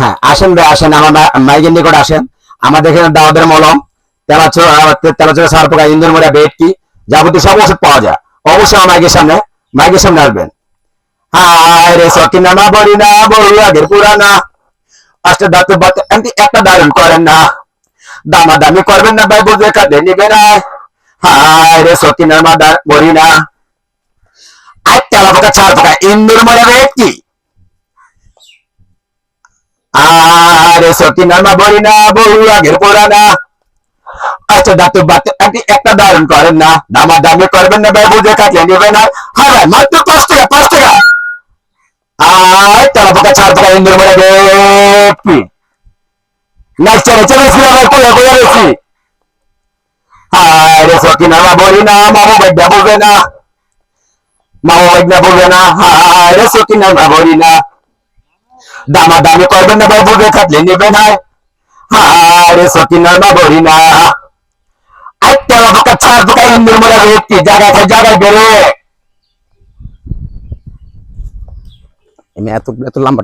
হ্যাঁ আসেন ভাই, আসেন, আমার মাইকের নিকট আসেন। আমাদের এখানে দাওয়াদের মলম, তেলাচো তেলাচো সার পোকা, ইন্দুর মোড়া বেড কি যাবতীয় সব ওষুধ পাওয়া যায়। অবশ্যই আমার মাইকের সামনে মাইকের সামনে আসবেন। হায় রে সকিনা, না বলি, না আগের পুরানা। দাঁত বাত, এমনি একটা দারুণ করেন না। দামা দামি করবেন না ভাই, বুঝে কাঁদে নিবে না। হায় রে সকিনার মা বলি না। আর তেলা পোকা পোকা, ইন্দুর মোড়া বেড কি আরে সকিনার মা বলি না? বহু আগের পুরানা। আচ্ছা দাঁত বাত আপনি একটা দারুণ করেন না। দামা দামি করবেন না ভাই বুঝে কাটিয়ে নেবে না। হ্যাঁ ভাই মাত্র পাঁচ টাকা পাঁচ টাকা। আর তেলা পোকা মামা বাইদা বলবে না। মামা বাইদা বলবে বলি না? দামা দামি করবেন না ভাই বুঝে থাকলে নেবে না আরে সকিনার মা বলি না। একটা বোকা চার বোকা ইন্দুর মনে ব্যক্তি জায়গায় জায়গায় বেরো এত এত লম্বা